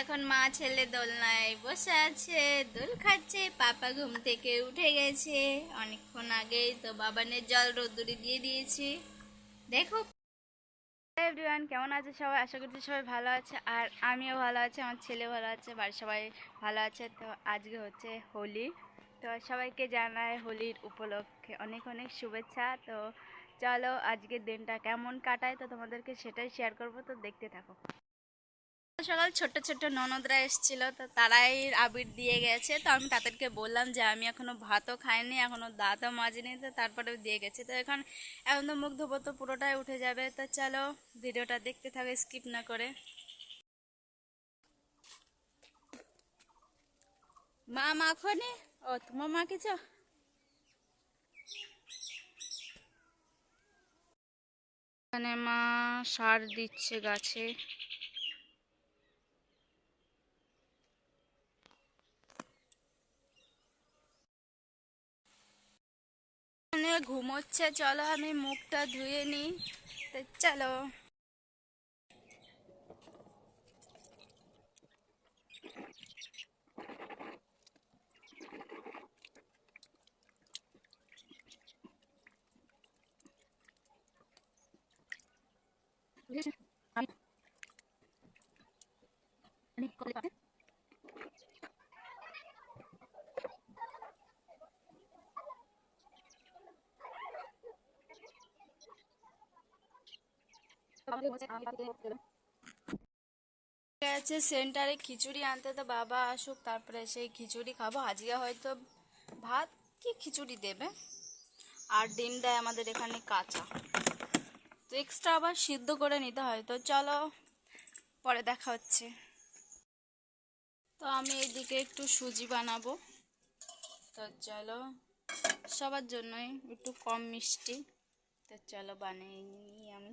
এখন মা ছেলে দোলনায় বসে আছে, দোল খাচ্ছে, পাপা ঘুম থেকে উঠে গেছে। অনেকক্ষণ আগেই তো বাবানের জল রোদ্দুরি দিয়ে দিয়েছি। দেখো। এভরিওয়ান কেমন আছে সবাই? আশা করছি সবাই ভালো আছে, আর আমিও ভালো আছি, আমার ছেলে ভালো আছে, বাড়ির সবাই ভালো আছে। তো আজকে হচ্ছে হোলি। তো সবাইকে জানায় হোলির উপলক্ষে অনেক অনেক শুভেচ্ছা। তো চলো আজকের দিনটা কেমন কাটায়, তো তোমাদেরকে সেটাই শেয়ার করব, তো দেখতে থাকো। সকাল ছোট্ট ছোট্ট ননদরা এসেছিল, তো তারাই আবির দিয়ে গেছে। তো আমি তাদেরকে বললাম যে আমি এখনও ভাতও খাইনি, এখনও দাঁতও মাজিনি, তো তারপরেও দিয়ে গেছে। তো এখন এখন তো মুখ ধোবো তো পুরোটাই উঠে যাবে। তো চলো, ভিডিওটা দেখতে থাকো, স্কিপ না করে। মা মাখনি ও, তোমার মা কিছু? এখানে মা সার দিচ্ছে গাছে। এখানে ঘুমোচ্ছে চলো আমি মুখটা ধুয়ে নিই। চলো। সেন্টারে খিচুড়ি আনতে তো বাবা আসুক, তারপরে সেই খিচুড়ি খাব। আজকে হয়তো ভাত কি খিচুড়ি দেবে? আর ডিম দেয় আমাদের এখানে কাঁচা। তো এক্সট্রা আবার সিদ্ধ করে নিতে হয়, তো চলো পরে দেখা হচ্ছে। তো আমি এইদিকে একটু সুজি বানাবো। তো চলো, সবার জন্যই একটু কম মিষ্টি। তো চলো বানিয়ে নিই আমি।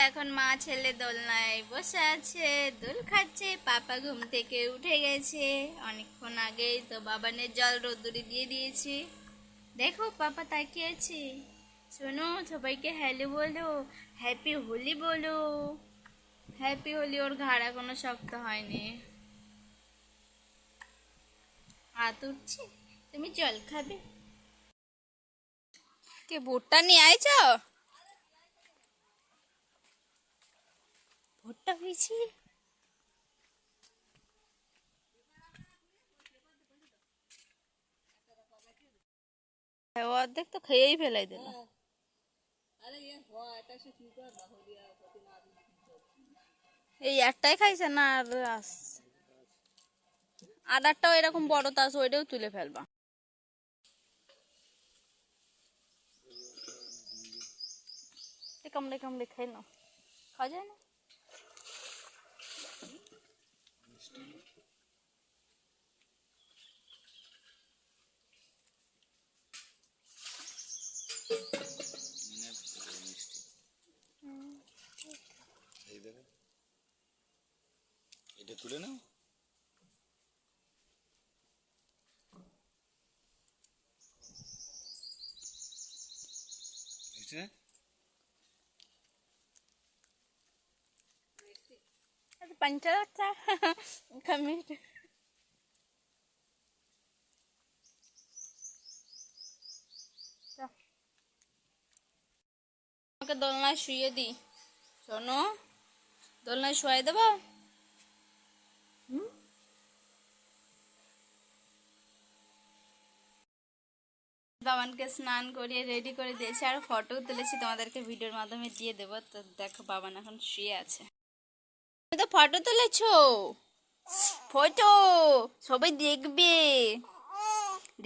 এখন মা ছেলে দোলনায় বসে আছে, দোল খাচ্ছে, পাপা ঘুম থেকে উঠে গেছে। অনেকক্ষণ আগেই তো বাবানের জল রোদ্দুরি দিয়ে দিয়েছি। দেখো, পাপা তাকিয়ে আছে। শোনো, সবাইকে হ্যালো বলো, হ্যাপি হোলি বলো। হ্যাপি হোলি, ওর ঘাড় এখনও শক্ত হয়নি। হাত উঠছে, তুমি জল খাবে। কে, ভুট্টা নিয়ে আইছো? ভুট্টা হয়েছি। অর্ধেক তো খেয়েই ফেলাই দিল। এই একটাই খাইছে না আর আদারটাও এরকম বড় তাস ওইটাও তুলে ফেলবা। কামড়ে কামড়ে খাই না খাওয়া যায় না? তুলে নাও এটা అది పంచదచ్చా కమిట్ আমাকে দোলনায় শুয়ে দি শোনো দোলনায় শুয়ে দেবো বাবানকে স্নান করিয়ে রেডি করে দিয়েছি আর ফটো তুলেছি। তোমাদেরকে ভিডিওর মাধ্যমে দিয়ে দেবো। তো দেখো, বাবান এখন শুয়ে আছে। তুমি তো ফটো তুলেছো? ফটো সবাই দেখবে।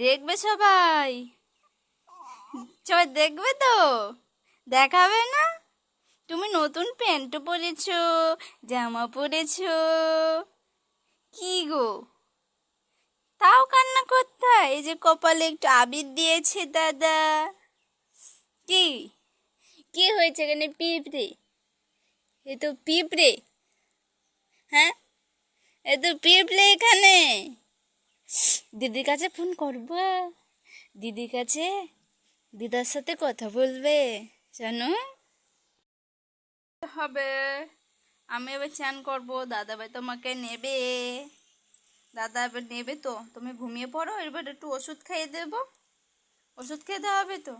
দেখবে সবাই? সবাই দেখবে তো? দেখাবে না? তুমি নতুন প্যান্টও পরেছো, জামা পরেছো। কি গো? তাও কান্না করতে হয়? এই যে কপালে একটু আবির দিয়েছে, দাদা। কি? কি হয়েছে এখানে পিঁপড়ে? এ তো পিঁপড়ে। হ্যাঁ? এ তো পিঁপড়ে এখানে। দিদির কাছে ফোন করব। দিদির কাছে দিদার সাথে কথা বলবে, জানো? হবে। আমি এবার চান করব দাদা ভাই তোমাকে নেবে। দাদা এবার নেবে তো। তুমি ঘুমিয়ে পড়ো, এবার একটু ওষুধ খাইয়ে দেবো। ওষুধ খেতে হবে তো?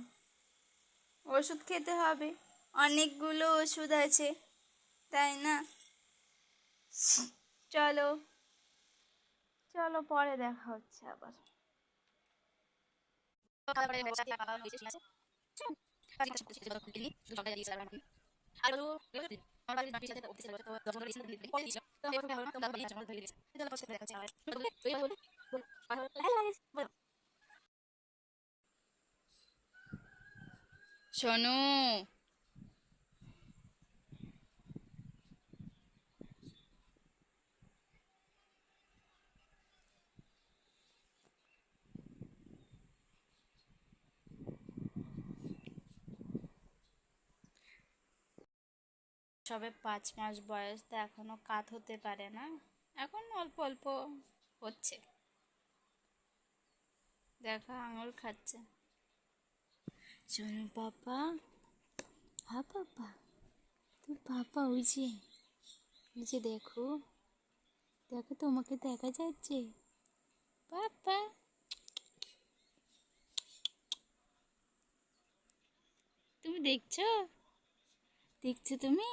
ওষুধ খেতে হবে। অনেকগুলো ওষুধ আছে, তাই না? চলো। চলো, পরে দেখা হচ্ছে আবার। শোনো সবে পাঁচ মাস বয়স তো এখনও কাত হতে পারে না। এখন অল্প অল্প হচ্ছে। দেখা, আঙুল খাচ্ছে। শোনো পাপা। হ্যাঁ পাপা। তোর পাপা ওই যে ওই যে দেখো। দেখো তোমাকে দেখা যাচ্ছে। পাপা। তুমি দেখছ? দেখছ তুমি?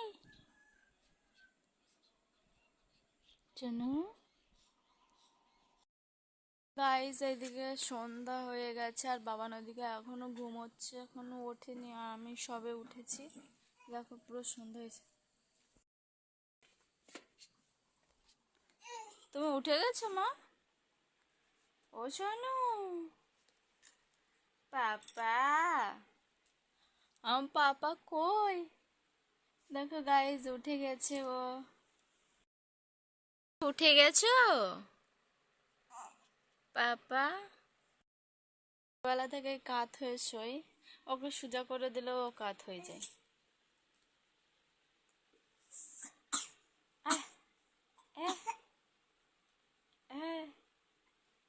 গাইস এইদিকে সন্ধ্যা হয়ে গেছে, আর বাবান ওদিকে এখনও ঘুমোচ্ছে এখনও ওঠেনি, আর আমি সবে উঠেছি। দেখো, পুরো সন্ধ্যা হয়েছে। তুমি উঠে গেছো, মা? ও শোনো পাপা। আমার পাপা কই? দেখো গাইজ উঠে গেছে ও। উঠে গেছো? পাপা? বেলা থেকে কাত হয়ে শোয়। ওকে সোজা করে দিলেও ও কাত হয়ে যায়।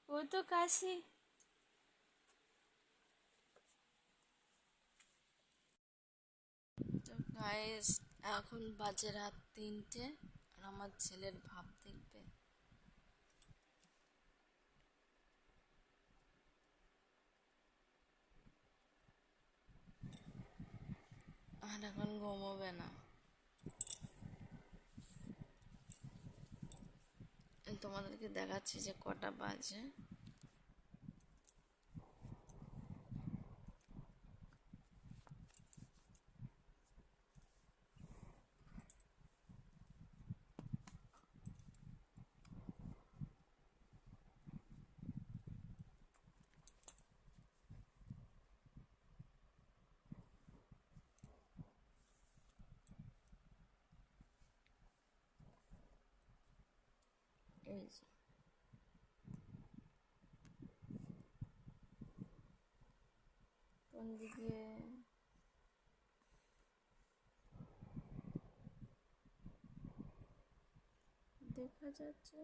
ও তো কাশি। তো গাইস এখন বাজে রাত তিনটে। আর আমার ছেলের ভাব দেখবে। আর এখন ঘুমোবে না। তোমাদেরকে দেখাচ্ছি যে কটা বাজে। এই যে কোন দেখা যাচ্ছে।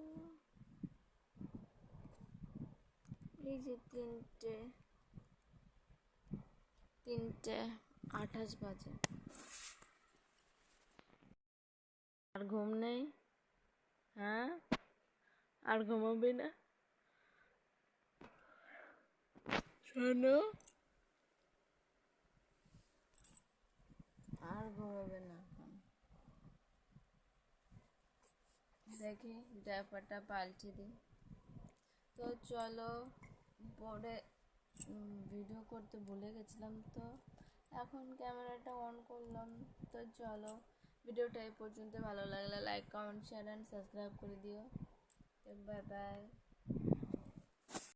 এই যে তিনটে তিনটে আঠাশ বাজে। আর ঘুম নেই? হ্যাঁ? আর ঘুমাবে না। শোনো। আর ঘুমাবে না দেখি ডাইপারটা পাল্টে দিই। তো চলো, পরে ভিডিও করতে ভুলে গেছিলাম তো। এখন ক্যামেরাটা অন করলাম। তো চলো ভিডিওটা এই পর্যন্ত। ভালো লাগলে like comment share and subscribe করে দিও। 拜拜。